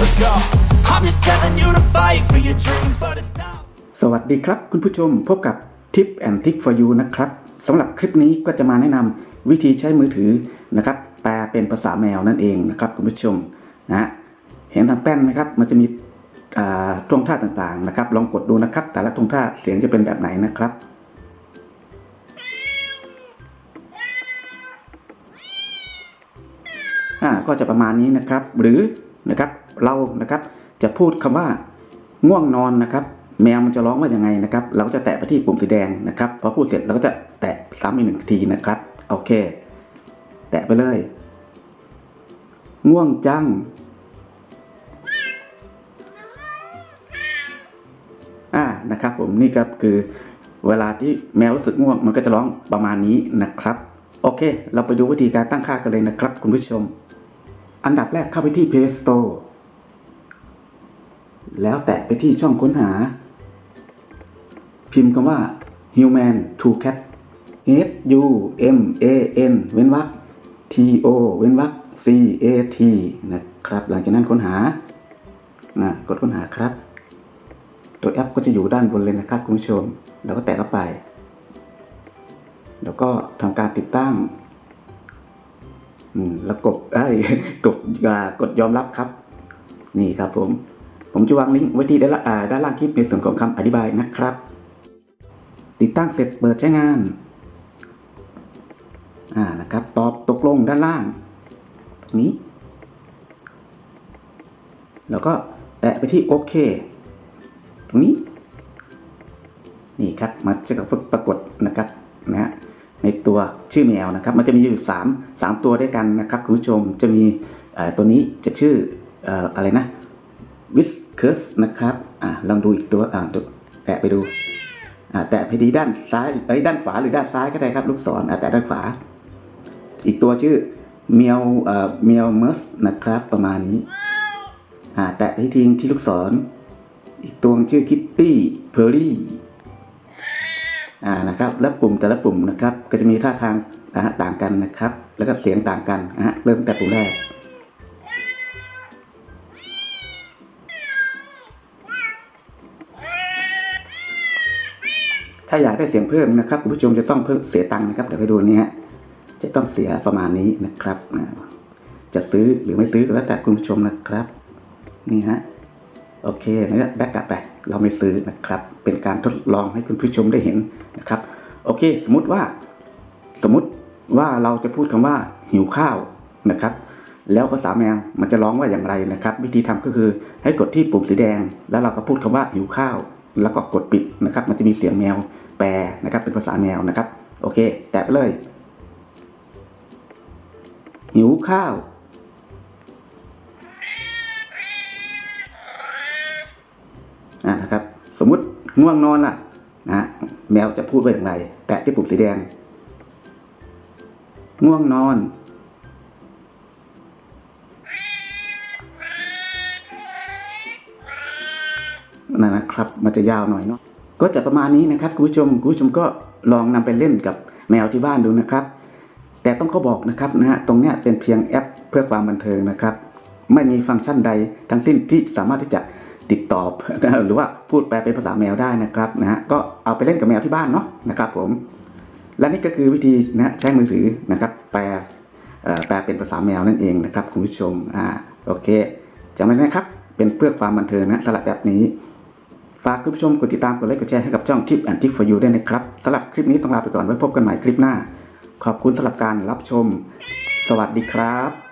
Let's go. I'm just telling you to fight for your dreams, but it's not. สวัสดีครับ คุณผู้ชมพบกับ Tip and t i c k for You นะครับสำหรับคลิปนี้ก็จะมาแนะนำวิธีใช้มือถือนะครับ แปลเป็นภาษาแมวนั่นเองนะครับคุณผู้ชมนะเห็นทางแป้นไหมครับ มันจะมีอ่าท่วงท่าต่างๆนะครับ ลองกดดูนะครับ แต่ละท่วงท่าเสียงจะเป็นแบบไหนนะครับอ่าก็จะประมาณนี้นะครับ หรือนะครับ เรานะครับจะพูดคำว่าง่วงนอนนะครับ แมวมันจะร้องว่ายังไงนะครับ เราก็จะแตะไปที่ปุ่มสีแดงนะครับพอพูดเสร็จเราก็จะแตะซ้ำอีกหนึ่งทีนะครับโอเค แตะไปเลย ง่วงจังอ่านะครับผมนี่ครับคือเวลาที่แมวรู้สึกง่วงมันก็จะร้องประมาณนี้นะครับ โอเค เราไปดูวิธีการตั้งค่ากันเลยนะครับ คุณผู้ชม อันดับแรกเข้าไปที่ Play Store แล้วแตะไปที่ช่องค้นหา พิมพ์คำว่า human to cat h u m a n เว้นวรรค t o เว้นวรรค c a t นะครับ หลังจากนั้นค้นหานะกดค้นหาครับ ตัวแอปก็จะอยู่ด้านบนเลยนะครับคุณผู้ชม แล้วก็แตะเข้าไป แล้วก็ทำการติดตั้งอืมแล้วกดไอ้กดกดยอมรับครับ นี่ครับผม ผมจะวางลิงก์ไว้ที่ด้านล่างคลิปในส่วนของคำอธิบายนะครับ ติดตั้งเสร็จเปิดใช้งานอ่านะครับ ตอบตกลงด้านล่างตรงนี้ แล้วก็แตะไปที่โอเค ตรงนี้ นี่ครับมันจะปรากฏนะครับนะฮะในตัวชื่อแมวนะครับ มันจะมีอยู่ 3 3 ตัวด้วยกันนะครับคุณผู้ชมจะมีตัวนี้จะชื่อออะไรนะ Whiskers นะครับ อ่าลองดูอีกตัวอ่าดูแตะไปดู อ่าแตะไปดีด้านซ้ายเอ้ยด้านขวาหรือด้านซ้ายก็ได้ครับ ลูกศรอ่าแตะด้านขวา อีกตัวชื่อเมียวเอ่อเมียวเมสนะครับ ประมาณนี้ อ่าแตะไปทิ้งที่ลูกศร อีกตัวชื่อคิตตี้เพอร์รี่อ่านะครับ แล้วปุ่มแต่ละปุ่มนะครับ ก็จะมีท่าทางนะฮะต่างกันนะครับ แล้วก็เสียงต่างกันนะฮะเริ่มแต่ปุ่มแรก ถ้าอยากได้เสียงเพิ่มนะครับคุณผู้ชมจะต้องเพิ่มเสียตังค์นะครับเดี๋ยวไปดูนี่ฮะจะต้องเสียประมาณนี้นะครับ จะซื้อหรือไม่ซื้อก็แล้วแต่คุณผู้ชมนะครับ นี่ฮะโอเคนะแบ็กกลับไป เราไม่ซื้อนะครับ เป็นการทดลองให้คุณผู้ชมได้เห็นนะครับ โอเค สมมติว่า สมมติว่าเราจะพูดคำว่าหิวข้าวนะครับ แล้วภาษาแมวมันจะร้องว่าอย่างไรนะครับ วิธีทำก็คือให้กดที่ปุ่มสีแดง แล้วเราก็พูดคำว่าหิวข้าว แล้วก็กดปิดนะครับ มันจะมีเสียงแมว แปลนะครับเป็นภาษาแมวนะครับ โอเค แตะไปเลย หิวข้าว อ่านะครับ สมมุติง่วงนอนล่ะนะแมวจะพูดว่าอย่างไร แตะที่ปุ่มสีแดง ง่วงนอน นั่นนะครับ มันจะยาวหน่อยเนาะ ก็จะประมาณนี้นะครับคุณผู้ชมคุณผู้ชมก็ลองนำไปเล่นกับแมวที่บ้านดูนะครับ แต่ต้องเขาบอกนะครับนะฮะตรงเนี้ยเป็นเพียงแอปเพื่อความบันเทิงนะครับ ไม่มีฟังก์ชันใดทั้งสิ้นที่สามารถที่จะติดต่อหรือว่าพูดแปลเป็นภาษาแมวได้นะครับนะฮะก็เอาไปเล่นกับแมวที่บ้านเนาะนะครับ ผม และนี่ก็คือวิธีนะฮะใช้มือถือนะครับ แปลแปลเป็นภาษาแมวนั่นเองนะครับคุณผู้ชมอ่าโอเคจำไว้นะครับเป็นเพื่อความบันเทิงนะสำหรับแบบนี้ ฝากคุณผู้ชมกดติดตามกดไลค์กดแชร์ให้กับช่อง Tip and Tip for You ด้วยนะครับสำหรับคลิปนี้ต้องลาไปก่อนไว้พบกันใหม่คลิปหน้า ขอบคุณสำหรับการรับชม สวัสดีครับ